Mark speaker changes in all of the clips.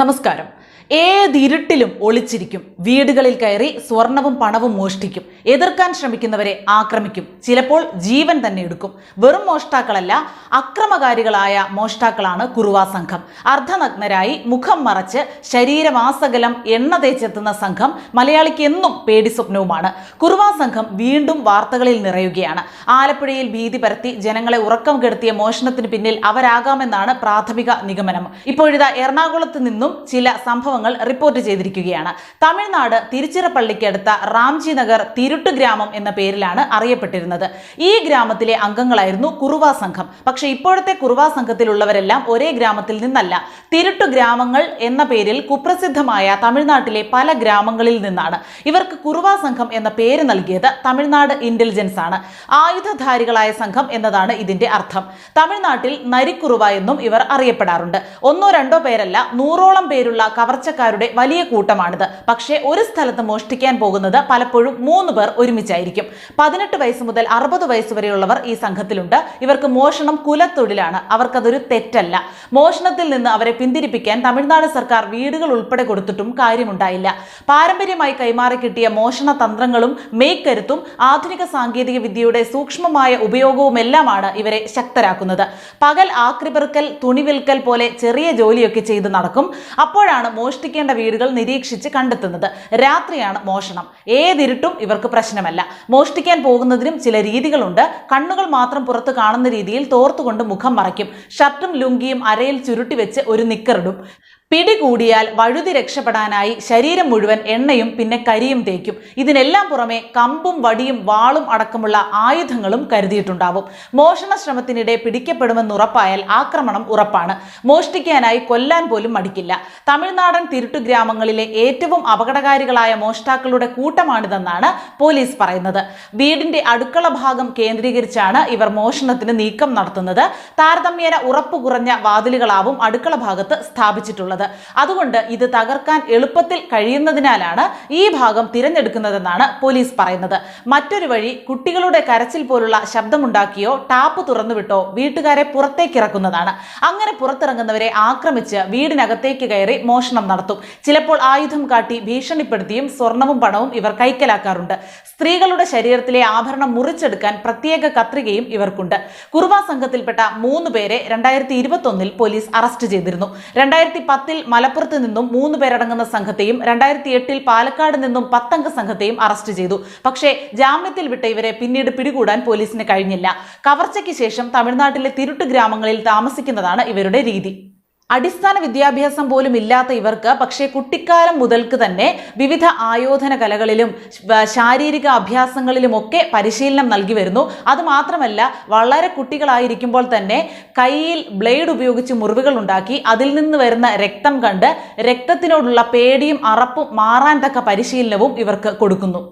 Speaker 1: നമസ്കാരം. ഏതിരുട്ടിലും ഒളിച്ചിരിക്കും. വീടുകളിൽ കയറി സ്വർണവും പണവും മോഷ്ടിക്കും. എതിർക്കാൻ ശ്രമിക്കുന്നവരെ ആക്രമിക്കും. ചിലപ്പോൾ ജീവൻ തന്നെ എടുക്കും. വെറും മോഷ്ടാക്കളല്ല അക്രമകാരികളായ മോഷ്ടാക്കളാണ് കുറുവാ സംഘം. അർദ്ധനഗ്നരായി മുഖം മറച്ച് ശരീരമാസകലം എണ്ണ തേച്ചെത്തുന്ന സംഘം മലയാളിക്ക് എന്നും പേടി സ്വപ്നവുമാണ്. കുറുവാ സംഘം വീണ്ടും വാർത്തകളിൽ നിറയുകയാണ്. ആലപ്പുഴയിൽ ഭീതി പരത്തി ജനങ്ങളെ ഉറക്കം കെടുത്തിയ മോഷണത്തിന് പിന്നിൽ അവരാകാമെന്നാണ് പ്രാഥമിക നിഗമനം. ഇപ്പോഴിതാ എറണാകുളത്ത് നിന്നും ചില സംഭവങ്ങൾ റിപ്പോർട്ട് ചെയ്തിരിക്കുകയാണ്. തമിഴ്നാട് തിരുച്ചിറപ്പള്ളിക്കടുത്ത റാംജി നഗർ തിരുട്ട് ഗ്രാമം എന്ന പേരിലാണ് അറിയപ്പെട്ടിരുന്നത്. ഈ ഗ്രാമത്തിലെ അംഗങ്ങളായിരുന്നു കുറുവാ സംഘം. പക്ഷേ ഇപ്പോഴത്തെ കുറുവാ സംഘത്തിലുള്ളവരെല്ലാം ഒരേ ഗ്രാമത്തിൽ നിന്നല്ല. തിരുട്ടു ഗ്രാമങ്ങൾ എന്ന പേരിൽ കുപ്രസിദ്ധമായ തമിഴ്നാട്ടിലെ പല ഗ്രാമങ്ങളിൽ നിന്നാണ്. ഇവർക്ക് കുറുവാ സംഘം എന്ന പേര് നൽകിയത് തമിഴ്നാട് ഇന്റലിജൻസ് ആണ്. ആയുധധാരികളായ സംഘം എന്നതാണ് ഇതിന്റെ അർത്ഥം. തമിഴ്നാട്ടിൽ നരിക്കുറുവ എന്നും ഇവർ അറിയപ്പെടാറുണ്ട്. ഒന്നോ രണ്ടോ പേരല്ല നൂറോളം പേരുള്ള കവർച്ചക്കാരുടെ വലിയ കൂട്ടമാണിത്. പക്ഷേ ഒരു സ്ഥലത്ത് മോഷ്ടിക്കാൻ പോകുന്നത് പലപ്പോഴും മൂന്ന് പേർ ഒരുമിച്ചായിരിക്കും. പതിനെട്ട് വയസ്സ് മുതൽ അറുപത് വയസ്സ് വരെയുള്ളവർ ഈ സംഘത്തിലുണ്ട്. ഇവർക്ക് മോഷണം കുലത്തൊഴിലാണ്. അവർക്കതൊരു തെറ്റല്ല. മോഷണത്തിൽ നിന്ന് അവരെ പിന്തിരിപ്പിക്കാൻ തമിഴ്നാട് സർക്കാർ വീടുകൾ ഉൾപ്പെടെ കൊടുത്തിട്ടും കാര്യമുണ്ടായില്ല. പാരമ്പര്യമായി കൈമാറി കിട്ടിയ മോഷണ തന്ത്രങ്ങളും മേക്കരുത്തും ആധുനിക സാങ്കേതിക വിദ്യയുടെ സൂക്ഷ്മമായ ഉപയോഗവുമെല്ലാമാണ് ഇവരെ ശക്തരാക്കുന്നത്. പകൽ ആക്രിപെറുക്കൽ തുണിവിൽക്കൽ പോലെ ചെറിയ ജോലിയൊക്കെ ചെയ്ത് നടക്കും. അപ്പോഴാണ് മോഷ്ടിക്കേണ്ട വീടുകൾ നിരീക്ഷിച്ച് കണ്ടെത്തുന്നത്. രാത്രിയാണ് മോഷണം. ഏതിരുട്ടും ഇവർക്ക് പ്രശ്നമല്ല. മോഷ്ടിക്കാൻ പോകുന്നതിനും ചില രീതികളുണ്ട്. കണ്ണുകൾ മാത്രം പുറത്ത് കാണുന്ന രീതിയിൽ തോർത്തുകൊണ്ട് മുഖം മറയ്ക്കും. ഷർട്ടും ലുങ്കിയും അരയിൽ ചുരുട്ടി വെച്ച് ഒരു നിക്കറിടും. പിടികൂടിയാൽ വഴുതി രക്ഷപ്പെടാനായി ശരീരം മുഴുവൻ എണ്ണയും പിന്നെ കരിയും തേക്കും. ഇതിനെല്ലാം പുറമെ കമ്പും വടിയും വാളും അടക്കമുള്ള ആയുധങ്ങളും കരുതിയിട്ടുണ്ടാവും. മോഷണ ശ്രമത്തിനിടെ പിടിക്കപ്പെടുമെന്ന് ഉറപ്പായാൽ ആക്രമണം ഉറപ്പാണ്. മോഷ്ടിക്കാനായി കൊല്ലാൻ പോലും മടിക്കില്ല. തമിഴ്നാടൻ തിരുട്ടു ഗ്രാമങ്ങളിലെ ഏറ്റവും അപകടകാരികളായ മോഷ്ടാക്കളുടെ കൂട്ടമാണിതെന്നാണ് പോലീസ് പറയുന്നത്. വീടിന്റെ അടുക്കള ഭാഗം കേന്ദ്രീകരിച്ചാണ് ഇവർ മോഷണത്തിന് നീക്കം നടത്തുന്നത്. താരതമ്യേന ഉറപ്പ് കുറഞ്ഞ വാതിലുകളാവും അടുക്കള ഭാഗത്ത് സ്ഥാപിച്ചിട്ടുള്ളത്. അതുകൊണ്ട് ഇത് തകർക്കാൻ എളുപ്പത്തിൽ കഴിയുന്നതിനാലാണ് ഈ ഭാഗം തിരഞ്ഞെടുക്കുന്നതെന്നാണ് പോലീസ് പറയുന്നത്. മറ്റൊരു വഴി കുട്ടികളുടെ കരച്ചിൽ പോലുള്ള ശബ്ദമുണ്ടാക്കിയോ ടാപ്പ് തുറന്നുവിട്ടോ വീട്ടുകാരെ പുറത്തേക്ക് ഇറക്കുന്നതാണ്. അങ്ങനെ പുറത്തിറങ്ങുന്നവരെ ആക്രമിച്ച് വീടിനകത്തേക്ക് കയറി മോഷണം നടത്തും. ചിലപ്പോൾ ആയുധം കാട്ടി ഭീഷണിപ്പെടുത്തിയും സ്വർണവും പണവും ഇവർ കൈക്കലാക്കാറുണ്ട്. സ്ത്രീകളുടെ ശരീരത്തിലെ ആഭരണം മുറിച്ചെടുക്കാൻ പ്രത്യേക കത്രികയും ഇവർക്കുണ്ട്. കുറുവ സംഘത്തിൽപ്പെട്ട മൂന്ന് പേരെ രണ്ടായിരത്തി ഇരുപത്തൊന്നിൽ പോലീസ് അറസ്റ്റ് ചെയ്തിരുന്നു. രണ്ടായിരത്തി പത്തിൽ മലപ്പുറത്ത് നിന്നും മൂന്ന് പേരടങ്ങുന്ന സംഘത്തെയും രണ്ടായിരത്തി എട്ടിൽ പാലക്കാട് നിന്നും പത്തംഗ സംഘത്തെയും അറസ്റ്റ് ചെയ്തു. പക്ഷേ ജാമ്യത്തിൽ വിട്ട ഇവരെ പിന്നീട് പിടികൂടാൻ പോലീസിന് കഴിഞ്ഞില്ല. കവർച്ചയ്ക്ക് ശേഷം തമിഴ്നാട്ടിലെ തിരുട്ട് ഗ്രാമങ്ങളിൽ താമസിക്കുന്നതാണ് ഇവരുടെ രീതി. അടിസ്ഥാന വിദ്യാഭ്യാസം പോലും ഇല്ലാത്ത ഇവർക്ക് പക്ഷേ കുട്ടിക്കാലം മുതൽക്ക് തന്നെ വിവിധ ആയോധന കലകളിലും ശാരീരിക അഭ്യാസങ്ങളിലുമൊക്കെ പരിശീലനം നൽകി വരുന്നു. അതുമാത്രമല്ല വളരെ കുട്ടികളായിരിക്കുമ്പോൾ തന്നെ കയ്യിൽ ബ്ലേഡ് ഉപയോഗിച്ച് മുറിവുകൾ ഉണ്ടാക്കി അതിൽ നിന്ന് വരുന്ന രക്തം കണ്ട് രക്തത്തിനോടുള്ള പേടിയും അറപ്പും മാറാൻ തക്ക പരിശീലനവും ഇവർക്ക് കൊടുക്കുന്നു.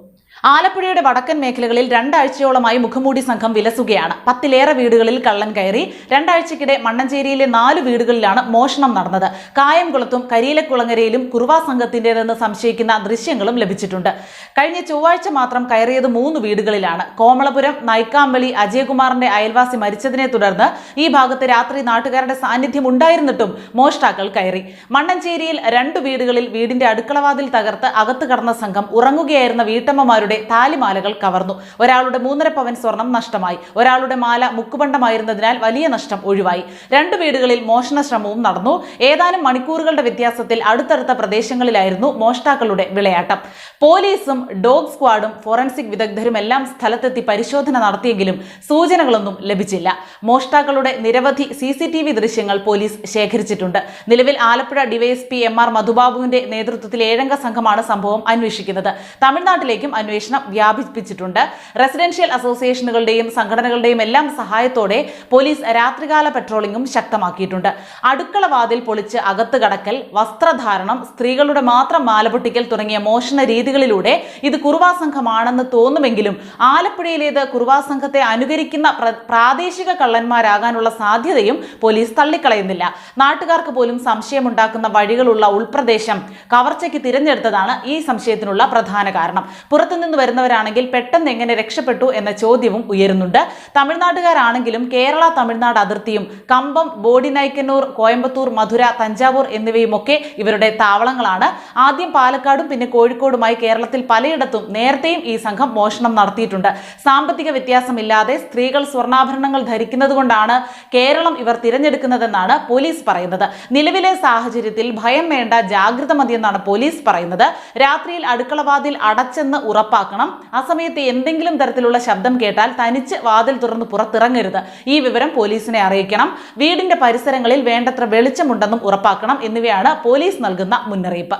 Speaker 1: ആലപ്പുഴയുടെ വടക്കൻ മേഖലകളിൽ രണ്ടാഴ്ചയോളമായി മുഖംമൂടി സംഘം വിലസുകയാണ്. പത്തിലേറെ വീടുകളിൽ കള്ളൻ കയറി. രണ്ടാഴ്ചക്കിടെ മണ്ണഞ്ചേരിയിലെ നാല് വീടുകളിലാണ് മോഷണം നടന്നത്. കായംകുളത്തും കരിയിലക്കുളങ്ങരയിലും കുറുവാ സംഘത്തിന്റെതെന്ന് സംശയിക്കുന്ന ദൃശ്യങ്ങളും ലഭിച്ചിട്ടുണ്ട്. കഴിഞ്ഞ ചൊവ്വാഴ്ച മാത്രം കയറിയത് മൂന്ന് വീടുകളിലാണ്. കോമളപുരം നൈക്കാമ്പളി അജയകുമാറിന്റെ അയൽവാസി മരിച്ചതിനെ തുടർന്ന് ഈ ഭാഗത്ത് രാത്രി നാട്ടുകാരുടെ സാന്നിധ്യം ഉണ്ടായിരുന്നിട്ടും മോഷ്ടാക്കൾ കയറി. മണ്ണഞ്ചേരിയിൽ രണ്ട് വീടുകളിൽ വീടിന്റെ അടുക്കളവാതിൽ തകർത്ത് അകത്ത് കടന്ന സംഘം ഉറങ്ങുകയായിരുന്ന വീട്ടമ്മമാരുടെ താലിമാലകൾ കവർന്നു. ഒരാളുടെ മൂന്നര പവൻ സ്വർണം നഷ്ടമായി. ഒരാളുടെ മാല മുക്കുപണ്ടമായിരുന്നതിനാൽ വലിയ നഷ്ടം ഒഴിവായി. രണ്ട് വീടുകളിൽ മോഷണ ശ്രമവും നടന്നു. ഏതാനും മണിക്കൂറുകളുടെ വ്യത്യാസത്തിൽ അടുത്തടുത്ത പ്രദേശങ്ങളിലായിരുന്നു മോഷ്ടാക്കളുടെ വിളയാട്ടം. പോലീസും ഡോഗ് സ്ക്വാഡും ഫോറൻസിക് വിദഗ്ധരും എല്ലാം സ്ഥലത്തെത്തി പരിശോധന നടത്തിയെങ്കിലും സൂചനകളൊന്നും ലഭിച്ചില്ല. മോഷ്ടാക്കളുടെ നിരവധി സി ദൃശ്യങ്ങൾ പോലീസ് ശേഖരിച്ചിട്ടുണ്ട്. നിലവിൽ ആലപ്പുഴ ഡിവൈഎസ്പി എം ആർ മധുബാബുവിന്റെ നേതൃത്വത്തിൽ ഏഴംഗ സംഘമാണ് സംഭവം അന്വേഷിക്കുന്നത്. തമിഴ്നാട്ടിലേക്കും അന്വേഷണം വ്യാപിപ്പിച്ചിട്ടുണ്ട്. റെസിഡൻഷ്യൽ അസോസിയേഷനുകളുടെയും സംഘടനകളുടെയും എല്ലാം സഹായത്തോടെ പോലീസ് രാത്രികാല പെട്രോളിംഗും ശക്തമാക്കിയിട്ടുണ്ട്. അടുക്കള വാതിൽ പൊളിച്ച് അകത്ത് കടക്കൽ വസ്ത്രധാരണം സ്ത്രീകളുടെ മാത്രം മാലപൊട്ടിക്കൽ തുടങ്ങിയ മോഷണ രീതികളിലൂടെ ഇത് കുറുവാ സംഘമാണെന്ന് തോന്നുമെങ്കിലും ആലപ്പുഴയിലേത് കുറുവാ സംഘത്തെ അനുകരിക്കുന്ന പ്ര- പ്രാദേശിക കള്ളന്മാരാകാനുള്ള സാധ്യതയും പോലീസ് തള്ളിക്കളയുന്നില്ല. നാട്ടുകാർക്ക് പോലും സംശയമുണ്ടാക്കുന്ന വഴികളുള്ള ഉൾപ്രദേശം കവർച്ചയ്ക്ക് തിരഞ്ഞെടുത്തതാണ് ഈ സംശയത്തിനുള്ള പ്രധാന കാരണം. പുറത്തുനിന്ന് നിന്ന് വരുന്നവരാണെങ്കിൽ പെട്ടെന്ന് എങ്ങനെ രക്ഷപ്പെട്ടു എന്ന ചോദ്യവും ഉയരുന്നുണ്ട്. തമിഴ്നാട്ടുകാരാണെങ്കിലും കേരള തമിഴ്നാട് അതിർത്തിയും കമ്പം ബോഡിനൈക്കന്നൂർ കോയമ്പത്തൂർ മധുര തഞ്ചാവൂർ എന്നിവയുമൊക്കെ ഇവരുടെ താവളങ്ങളാണ്. ആദ്യം പാലക്കാടും പിന്നെ കോഴിക്കോടുമായി കേരളത്തിൽ പലയിടത്തും നേരത്തെയും ഈ സംഘം മോഷണം നടത്തിയിട്ടുണ്ട്. സാമ്പത്തിക വ്യത്യാസമില്ലാതെ സ്ത്രീകൾ സ്വർണാഭരണങ്ങൾ ധരിക്കുന്നതുകൊണ്ടാണ് കേരളം ഇവർ തിരഞ്ഞെടുക്കുന്നതെന്നാണ് പോലീസ് പറയുന്നത്. നിലവിലെ സാഹചര്യത്തിൽ ഭയം വേണ്ട ജാഗ്രത മതിയെന്നാണ് പോലീസ് പറയുന്നത്. രാത്രിയിൽ അടുക്കളവാതിൽ അടച്ചെന്ന് ഉറപ്പാക്കണം ആ സമയത്ത് എന്തെങ്കിലും തരത്തിലുള്ള ശബ്ദം കേട്ടാൽ തനിച്ച് വാതിൽ തുറന്ന് പുറത്തിറങ്ങരുത്. ഈ വിവരം പോലീസിനെ അറിയിക്കണം. വീടിന്റെ പരിസരങ്ങളിൽ വേണ്ടത്ര വെളിച്ചമുണ്ടെന്നും ഉറപ്പാക്കണം. എന്നിവയാണ് പോലീസ് നൽകുന്ന മുന്നറിയിപ്പ്.